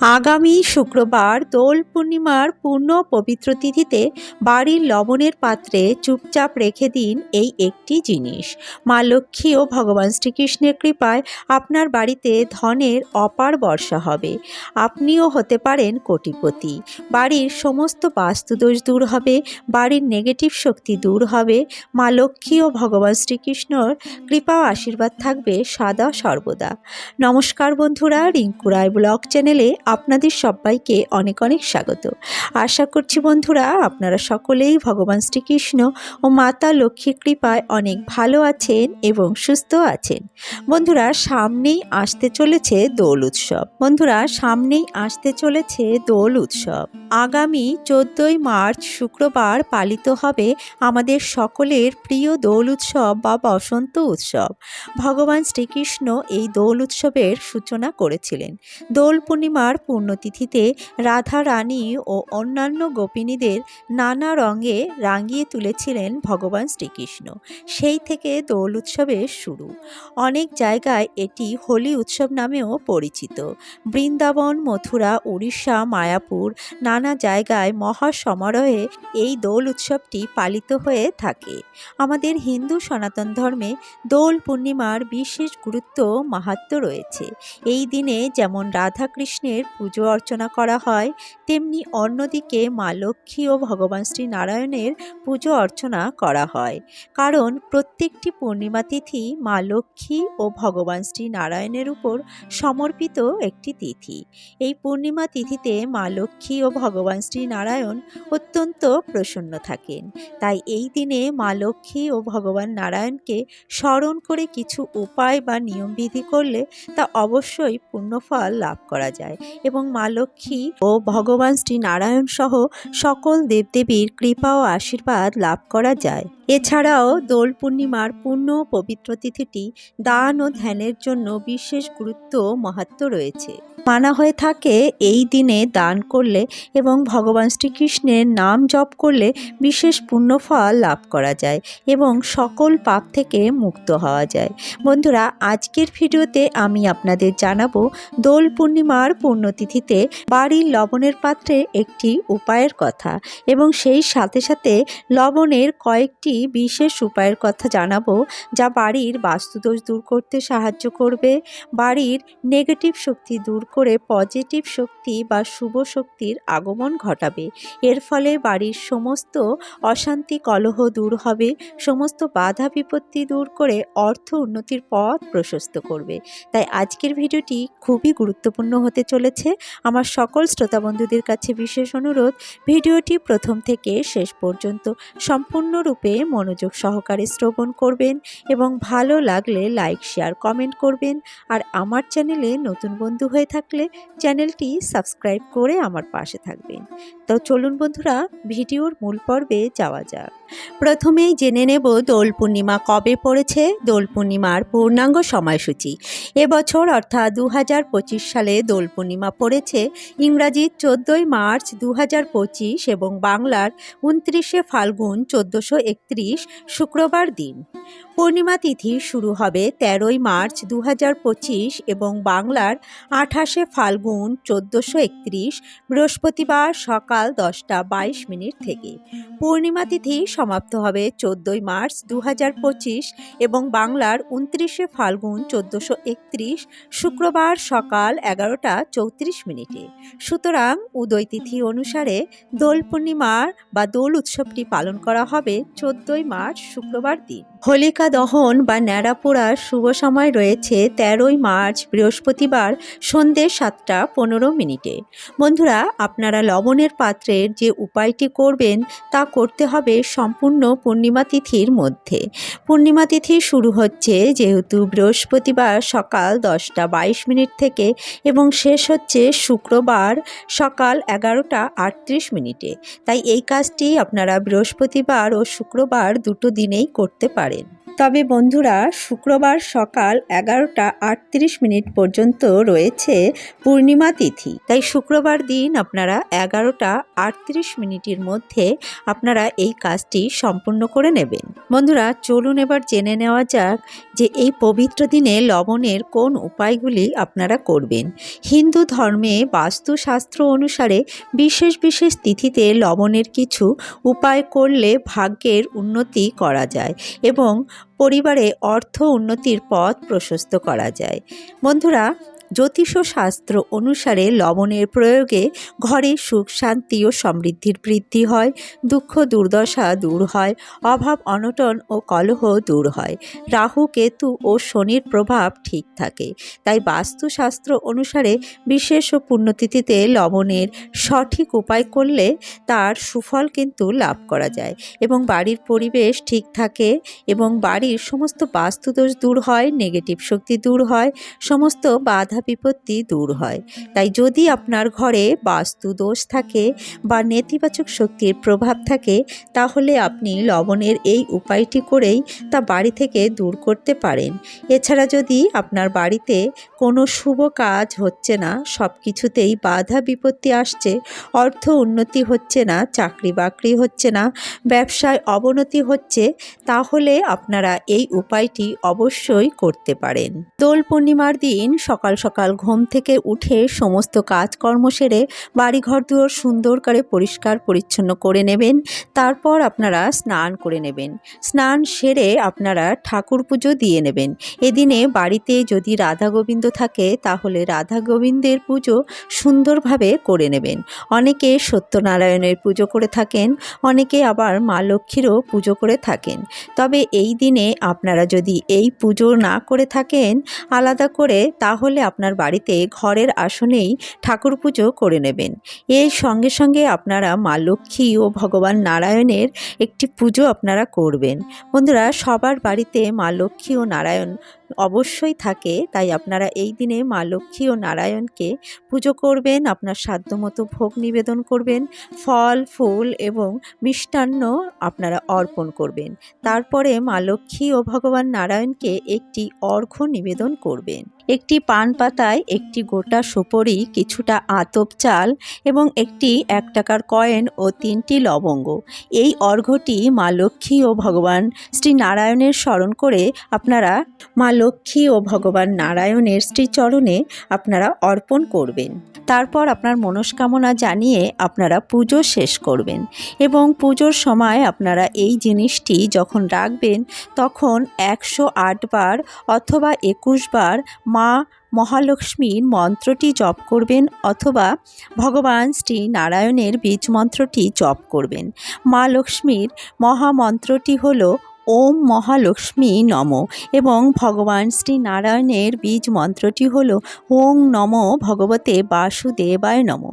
আগামী শুক্রবার দোল পূর্ণিমার পূর্ণ পবিত্র তিথিতে বাড়ির লবণের পাত্রে চুপচাপ রেখে দিন এই একটি জিনিস। মা লক্ষ্মী ও ভগবান শ্রীকৃষ্ণের কৃপায় আপনার বাড়িতে ধনের অপার বর্ষা হবে। আপনিও হতে পারেন কোটিপতি। বাড়ির সমস্ত বাস্তুদোষ দূর হবে, বাড়ির নেগেটিভ শক্তি দূর হবে। মা লক্ষ্মী ও ভগবান শ্রীকৃষ্ণর কৃপা আশীর্বাদ থাকবে সাদা সর্বদা। নমস্কার বন্ধুরা, রিঙ্কু রায় ব্লগ চ্যানেলে আপনাদের সবাইকে অনেক অনেক স্বাগত। আশা করছি বন্ধুরা আপনারা সকলেই ভগবান শ্রীকৃষ্ণ ও মাতা লক্ষ্মীর কৃপায় অনেক ভালো আছেন এবং সুস্থ আছেন। বন্ধুরা, সামনেই আসতে চলেছে দোল উৎসব। বন্ধুরা, সামনেই আসতে চলেছে দোল উৎসব। আগামী চোদ্দই মার্চ শুক্রবার পালিত হবে আমাদের সকলের প্রিয় দোল উৎসব বা বসন্ত উৎসব। ভগবান শ্রীকৃষ্ণ এই দোল উৎসবের সূচনা করেছিলেন। দোল পূর্ণিমার পূর্ণতিথিতে রাধা রানী ও অন্যান্য গোপিনীদের নানা রঙে রাঙিয়ে তুলেছিলেন ভগবান শ্রীকৃষ্ণ। সেই থেকে দোল উৎসবের শুরু। অনেক জায়গায় এটি হোলি উৎসব নামেও পরিচিত। বৃন্দাবন, মথুরা, উড়িষ্যা, মায়াপুর নানা জায়গায় মহা সমারোহে এই দোল উৎসবটি পালিত হয়ে থাকে। আমাদের হিন্দু সনাতন ধর্মে দোল পূর্ণিমার বিশেষ গুরুত্ব মাহাত্ম রয়েছে। এই দিনে যেমন রাধাকৃষ্ণের পুজো অর্চনা করা হয়, তেমনি অন্যদিকে মা লক্ষ্মী ও ভগবান শ্রী নারায়ণের পুজো অর্চনা করা হয়। কারণ প্রত্যেকটি পূর্ণিমা তিথি মা লক্ষ্মী ও ভগবান শ্রী নারায়ণের উপর সমর্পিত একটি তিথি। এই পূর্ণিমা তিথিতে মা লক্ষ্মী ও ভগবান শ্রী নারায়ণ অত্যন্ত প্রসন্ন থাকেন। তাই এই দিনে মা লক্ষ্মী ও ভগবান নারায়ণকে স্মরণ করে কিছু উপায় বা নিয়মবিধি করলে তা অবশ্যই পুণ্যফল লাভ করা যায়। এবং মা লক্ষ্মী ও ভগবান শ্রী নারায়ণ সহ সকল দেবদেবীর কৃপা ও আশীর্বাদ লাভ করা যায়। এছাড়াও দোল পূর্ণিমার পূর্ণ পবিত্র তিথিটি দান ও ধ্যানের জন্য বিশেষ গুরুত্ব মহাত্ম রয়েছে। মানা হয়ে থাকে, এই দিনে দান করলে এবং ভগবান শ্রীকৃষ্ণের নাম জপ করলে বিশেষ পুণ্যফল লাভ করা যায় এবং সকল পাপ থেকে মুক্ত হওয়া যায়। বন্ধুরা, আজকের ভিডিওতে আমি আপনাদের জানাব, দোল পূর্ণিমার পুণ্যতিথিতে বাড়ির লবণের পাত্রে একটি উপায়ের কথা এবং সেই সাথে সাথে লবণের কয়েকটি বিশেষ উপায়ের কথা জানাব যা বাড়ির বাস্তুদোষ দূর করতে সাহায্য করবে, বাড়ির নেগেটিভ শক্তি দূর করে পজিটিভ শক্তি বা শুভ শক্তির আগমন ঘটাবে। এর ফলে বাড়ির সমস্ত অশান্তি, কলহ দূর হবে, সমস্ত বাধা বিপত্তি দূর করে অর্থ উন্নতির পথ প্রশস্ত করবে। তাই আজকের ভিডিওটি খুবই গুরুত্বপূর্ণ হতে চলেছে। আমার সকল শ্রোতা বন্ধুদের কাছে বিশেষ অনুরোধ, ভিডিওটি প্রথম থেকে শেষ পর্যন্ত সম্পূর্ণরূপে মনোযোগ সহকারে শ্রবণ করবেন এবং ভালো লাগলে লাইক, শেয়ার, কমেন্ট করবেন। আর আমার চ্যানেলে নতুন বন্ধু হয়ে থাকলে চ্যানেলটি সাবস্ক্রাইব করে আমার পাশে থাকবেন। তো চলুন বন্ধুরা ভিডিওর মূল পর্বে যাওয়া যাক। প্রথমেই জেনে নেব দোল পূর্ণিমা কবে পড়েছে। দোল পূর্ণিমার পূর্ণাঙ্গ সময়সূচি। এবছর অর্থাৎ দু হাজার পঁচিশ সালে দোল পূর্ণিমা পড়েছে ইংরাজির চোদ্দোই মার্চ দু হাজার পঁচিশ এবং বাংলার উনত্রিশে ফাল্গুন চোদ্দোশো একত্রিশ শুক্রবার দিন। পূর্ণিমা তিথি শুরু হবে তেরোই মার্চ দু হাজার পঁচিশ এবং বাংলার আঠাশে ফাল্গুন চোদ্দোশো একত্রিশ বৃহস্পতিবার সকাল দশটা বাইশ মিনিট থেকে। পূর্ণিমা তিথি সমাপ্ত হবে চোদ্দোই মার্চ দু হাজার পঁচিশ এবং বাংলার উনত্রিশে ফাল্গুন চোদ্দোশো শুক্রবার সকাল এগারোটা চৌত্রিশ মিনিটে। সুতরাং উদয় তিথি অনুসারে দোল পূর্ণিমার বা দোল উৎসবটি পালন করা হবে চোদ্দোই মার্চ শুক্রবার দিন। হোলিকা দহন বা ন্যাড়া পোড়ার শুভ সময় রয়েছে তেরোই মার্চ বৃহস্পতিবার সন্ধ্যে সাতটা পনেরো মিনিটে। বন্ধুরা, আপনারা লবণের পাত্রের যে উপায়টি করবেন তা করতে হবে সম্পূর্ণ পূর্ণিমা তিথির মধ্যে। পূর্ণিমা তিথি শুরু হচ্ছে যেহেতু বৃহস্পতিবার সকাল দশটা বাইশ মিনিট থেকে এবং শেষ হচ্ছে শুক্রবার সকাল এগারোটা আটত্রিশ মিনিটে। তাই এই কাজটি আপনারা বৃহস্পতিবার ও শুক্রবার দুটো দিনেই করতে পারেন। তবে বন্ধুরা, শুক্রবার সকাল এগারোটা আটত্রিশ মিনিট পর্যন্ত রয়েছে পূর্ণিমা তিথি। তাই শুক্রবার দিন আপনারা এগারোটা আটত্রিশ মিনিটের মধ্যে আপনারা এই কাজটি সম্পূর্ণ করে নেবেন। বন্ধুরা, চলুন এবার জেনে নেওয়া যাক যে এই পবিত্র দিনে লবণের কোন উপায়গুলি আপনারা করবেন। হিন্দু ধর্মে বাস্তুশাস্ত্র অনুসারে বিশেষ বিশেষ তিথিতে লবণের কিছু উপায় করলে ভাগ্যের উন্নতি করা যায় এবং পরিবারে অর্থ উন্নতির পথ প্রশস্ত করা যায়। বন্ধুরা জ্যোতিষ শাস্ত্র অনুসারে লবণের প্রয়োগে ঘরে সুখ, শান্তি ও সমৃদ্ধির বৃদ্ধি হয়, দুঃখ, দুর্দশা দূর হয়, অভাব, অনটন ও কলহ দূর হয়। রাহু, কেতু ও শনির প্রভাব ঠিক থাকে। তাই বাস্তুশাস্ত্র অনুসারে বিশেষ ও পুণ্যতিথিতে লবণের সঠিক উপায় করলে তার সুফল কিন্তু লাভ করা যায় এবং বাড়ির পরিবেশ ঠিক থাকে এবং বাড়ির সমস্ত বাস্তুদোষ দূর হয়, নেগেটিভ শক্তি দূর হয়, সমস্ত বাধা বিপত্তি দূর হয়। তাই যদি আপনার ঘরে বাস্তু দোষ থাকে বা নেতিবাচক শক্তির প্রভাব থাকে, তাহলে আপনি লবণের এই উপায়টি করেই তা বাড়ি থেকে দূর করতে পারেন। এছাড়া যদি আপনার বাড়িতে কোনো শুভ কাজ হচ্ছে না সব কিছুতেই বাধা বিপত্তি আসছে, অর্থ উন্নতি হচ্ছে না, চাকরি বাকরি হচ্ছে না, ব্যবসায় অবনতি হচ্ছে, তাহলে আপনারা এই উপায়টি অবশ্যই করতে পারেন। দোল পূর্ণিমার দিন সকাল সকাল ঘুম থেকে উঠে সমস্ত কাজকর্ম সেরে বাড়িঘর দুয়ার সুন্দর করে পরিষ্কার পরিচ্ছন্ন করে নেবেন। তারপর আপনারা স্নান করে নেবেন। স্নান সেরে আপনারা ঠাকুর পুজো দিয়ে নেবেন। এদিনে বাড়িতে যদি রাধা গোবিন্দ থাকে, তাহলে রাধা গোবিন্দের পুজো সুন্দরভাবে করে নেবেন। অনেকে সত্যনারায়ণের পুজো করে থাকেন, অনেকে আবার মা লক্ষ্মীরও পুজো করে থাকেন। তবে এই দিনে আপনারা যদি এই পুজো না করে থাকেন, আলাদা করে তাহলে আপনার বাড়িতে ঘরের আসনেই ঠাকুর পুজো করে নেবেন। এর সঙ্গে সঙ্গে আপনারা মা লক্ষ্মী ও ভগবান নারায়ণের একটি পুজো আপনারা করবেন। বন্ধুরা, সবার বাড়িতে মা লক্ষ্মী ও নারায়ণ অবশ্যই থাকে, তাই আপনারা এই দিনে মা লক্ষ্মী ও নারায়ণকে পুজো করবেন, আপনার সাধ্যমতো ভোগ নিবেদন করবেন, ফল, ফুল এবং মিষ্টান্ন আপনারা অর্পণ করবেন। তারপরে মা লক্ষ্মী ও ভগবান নারায়ণকে একটি অর্ঘ্য নিবেদন করবেন। একটি পান পাতায় একটি গোটা সুপরি, কিছুটা আতপ চাল এবং একটি এক টাকার কয়েন ও তিনটি লবঙ্গ। এই অর্ঘ্যটি মা লক্ষ্মী ও ভগবান শ্রী নারায়ণের স্মরণ করে আপনারা মা লক্ষ্মী ও ভগবান নারায়ণের শ্রীচরণে আপনারা অর্পণ করবেন। তারপর আপনার মনস্কামনা জানিয়ে আপনারা পুজো শেষ করবেন এবং পুজোর সময় আপনারা এই জিনিসটি যখন রাখবেন, তখন একশো আট বার অথবা একুশ বার মা মহালক্ষ্মীর মন্ত্রটি জপ করবেন অথবা ভগবান শ্রী নারায়ণের বীজ মন্ত্রটি জপ করবেন। মা লক্ষ্মীর মহামন্ত্রটি হল ওম মহালক্ষ্মী নম এবং ভগবান শ্রী নারায়ণের বীজ মন্ত্রটি হল ওং নম ভগবতে বাসুদেবায় নম।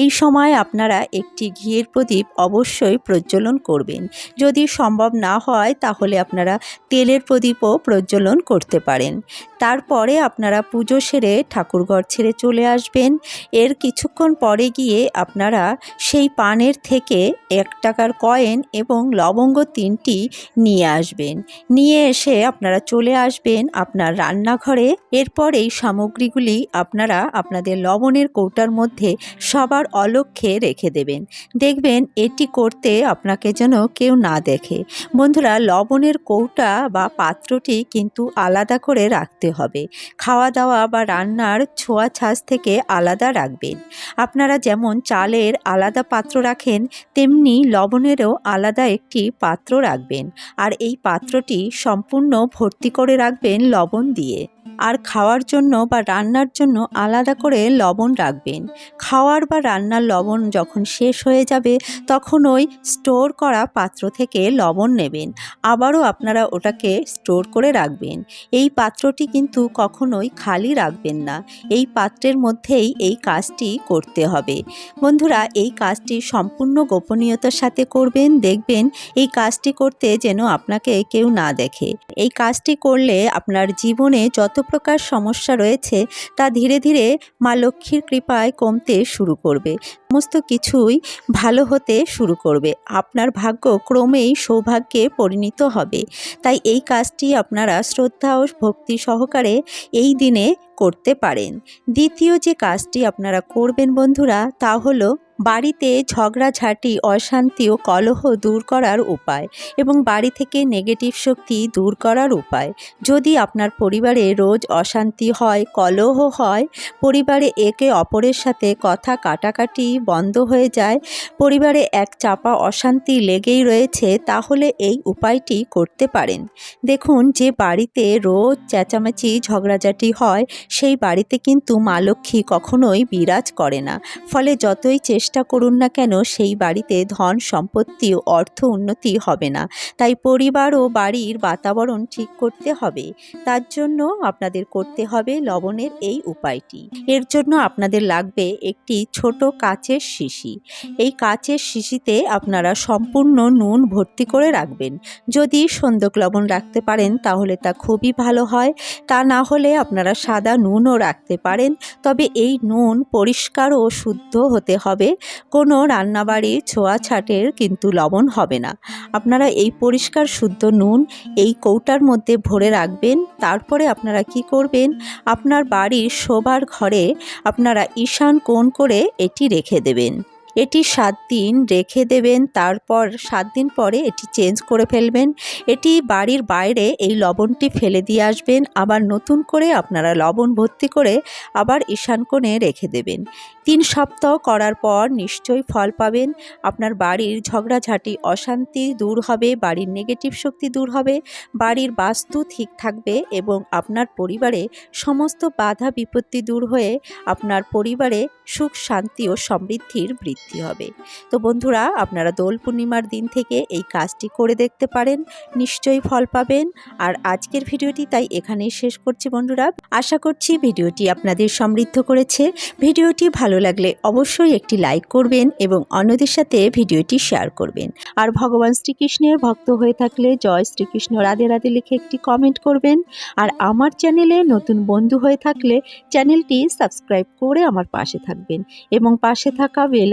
এই সময় আপনারা একটি ঘিয়ের প্রদীপ অবশ্যই প্রজ্বলন করবেন। যদি সম্ভব না হয় তাহলে আপনারা তেলের প্রদীপও প্রজ্বলন করতে পারেন। তারপরে আপনারা পুজো সেরে ঠাকুরঘর ছেড়ে চলে আসবেন। এর কিছুক্ষণ পরে গিয়ে আপনারা সেই পানের থেকে এক টাকার কয়েন এবং লবঙ্গ তিনটি নিয়ে আসবেন। নিয়ে এসে আপনারা চলে আসবেন আপনার রান্নাঘরে। এরপর এই সামগ্রীগুলি আপনারা আপনাদের লবণের কৌটার মধ্যে সবার অলক্ষ্যে রেখে দেবেন। দেখবেন এটি করতে আপনাকে যেন কেউ না দেখে। বন্ধুরা, লবণের কৌটা বা পাত্রটি কিন্তু আলাদা করে রাখতে হবে। খাওয়া দাওয়া বা রান্নার ছোঁয়া ছাঁচ থেকে আলাদা রাখবেন। আপনারা যেমন চালের আলাদা পাত্র রাখেন, তেমনি লবণেরও আলাদা একটি পাত্র রাখবেন। আর এই পাত্রটি সম্পূর্ণ ভর্তি করে রাখবেন লবণ দিয়ে। আর খাওয়ার জন্য বা রান্নার জন্য আলাদা করে লবণ রাখবেন। খাওয়ার বা রান্নার লবণ যখন শেষ হয়ে যাবে, তখন ওই স্টোর করা পাত্র থেকে লবণ নেবেন। আবারও আপনারা ওটাকে স্টোর করে রাখবেন। এই পাত্রটি কিন্তু কখনোই খালি রাখবেন না। এই পাত্রের মধ্যেই এই কাজটি করতে হবে। বন্ধুরা, এই কাজটি সম্পূর্ণ গোপনীয়তার সাথে করবেন। দেখবেন এই কাজটি করতে যেন আপনাকে কেউ না দেখে। এই কাজটি করলে আপনার জীবনে যত প্রকার সমস্যা রয়েছে, তা ধীরে ধীরে মা লক্ষ্মীর কৃপায় কমতে শুরু করবে। সমস্ত কিছুই ভালো হতে শুরু করবে। আপনার ভাগ্য ক্রমেই সৌভাগ্যে পরিণত হবে। তাই এই কাজটি আপনারা শ্রদ্ধা ও ভক্তি সহকারে এই দিনে করতে পারেন। দ্বিতীয় যে কাজটি আপনারা করবেন বন্ধুরা, তা হলো বাড়িতে ঝগড়াঝাঁটি, অশান্তি ও কলহ দূর করার উপায় এবং বাড়ি থেকে নেগেটিভ শক্তি দূর করার উপায়। যদি আপনার পরিবারে রোজ অশান্তি হয়, কলহ হয়, পরিবারে একে অপরের সাথে কথা কাটাকাটি বন্ধ হয়ে যায়, পরিবারে এক চাপা অশান্তি লেগেই রয়েছে, তাহলে এই উপায়টি করতে পারেন। দেখুন, যে বাড়িতে রোজ চেঁচামেচি, ঝগড়াঝাটি হয়, সেই বাড়িতে কিন্তু মা লক্ষ্মী কখনোই বিরাজ করে না। ফলে যতই চেষ্টা করুন না কেন, সেই বাড়িতে ধন সম্পত্তি ও অর্থ উন্নতি হবে না। তাই পরিবার ও বাড়ির বাতাবরণ ঠিক করতে হবে। তার জন্য আপনাদের করতে হবে লবণের এই উপায়টি। এর জন্য আপনাদের লাগবে একটি ছোট কাচের শিশি। এই কাচের শিশিতে আপনারা সম্পূর্ণ নুন ভর্তি করে রাখবেন। যদি সন্দক লবণ রাখতে পারেন, তাহলে তা খুবই ভালো হয়। তা না হলে আপনারা সাদা নুনও রাখতে পারেন। তবে এই নুন পরিষ্কার ও শুদ্ধ হতে হবে। কোনো রান্নাবাড়ির ছোঁয়াছাটের কিন্তু লবণ হবে না। আপনারা এই পরিষ্কার শুদ্ধ নুন এই কৌটার মধ্যে ভরে রাখবেন, তারপরে আপনারা কি করবেন? আপনার বাড়ির শোবার ঘরে আপনারা ঈশান কোণ করে এটি রেখে দেবেন। এটি সাত দিন রেখে দেবেন, তারপর সাত দিন পরে এটি চেঞ্জ করে ফেলবেন। এটি বাড়ির বাইরে এই লবণটি ফেলে দিয়ে আসবেন, আবার নতুন করে আপনারা লবণ ভর্তি করে আবার ঈশান কোণে রেখে দেবেন। তিন সপ্তাহ করার পর নিশ্চয়ই ফল পাবেন। আপনার বাড়ির ঝগড়াঝাঁটি, অশান্তি দূর হবে, বাড়ির নেগেটিভ শক্তি দূর হবে, বাড়ির বাস্তু ঠিক থাকবে এবং আপনার পরিবারে সমস্ত বাধা বিপত্তি দূর হয়ে আপনার পরিবারে সুখ, শান্তি ও সমৃদ্ধির বৃদ্ধি হবে। তো বন্ধুরা, আপনারা দোল পূর্ণিমার দিন থেকে এই কাজটি করে দেখতে পারেন, নিশ্চয়ই ফল পাবেন। আর আজকের ভিডিওটি তাই এখানেই শেষ করছি বন্ধুরা। আশা করছি ভিডিওটি আপনাদের সমৃদ্ধ করেছে। ভিডিওটি ভালো লাগলে অবশ্যই একটি লাইক করবেন এবং অন্যদের সাথে ভিডিওটি শেয়ার করবেন। আর ভগবান শ্রীকৃষ্ণের ভক্ত হয়ে থাকলে জয় শ্রীকৃষ্ণ রাধে রাধে লিখে একটি কমেন্ট করবেন। আর আমার চ্যানেলে নতুন বন্ধু হয়ে থাকলে চ্যানেলটি সাবস্ক্রাইব করে আমার পাশে থাকবেন এবং পাশে থাকা বেল